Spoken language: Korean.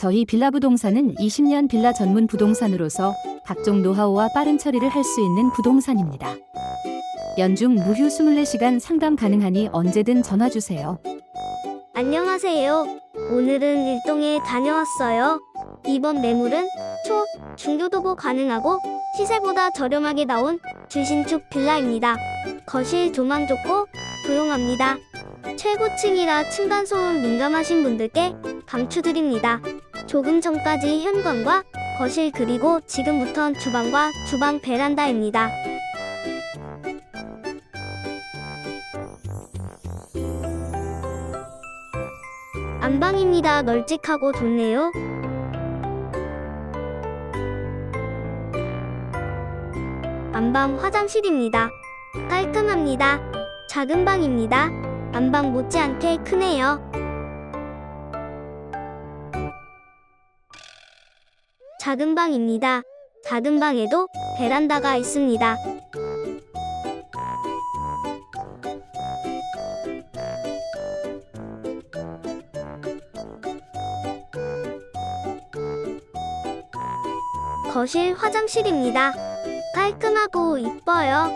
저희 빌라 부동산은 20년 빌라 전문 부동산으로서 각종 노하우와 빠른 처리를 할 수 있는 부동산입니다. 연중 무휴 24시간 상담 가능하니 언제든 전화 주세요. 안녕하세요. 오늘은 일동에 다녀왔어요. 이번 매물은 초, 중교도보 가능하고 시세보다 저렴하게 나온 주신축 빌라입니다. 거실 조망 좋고 조용합니다. 최고층이라 층간소음 민감하신 분들께 강추드립니다. 조금 전까지 현관과 거실 그리고 지금부턴 주방과 주방 베란다입니다. 안방입니다. 널찍하고 좋네요. 안방 화장실입니다. 깔끔합니다. 작은 방입니다. 안방 못지않게 크네요. 작은 방입니다. 작은 방에도 베란다가 있습니다. 거실 화장실입니다. 깔끔하고 이뻐요.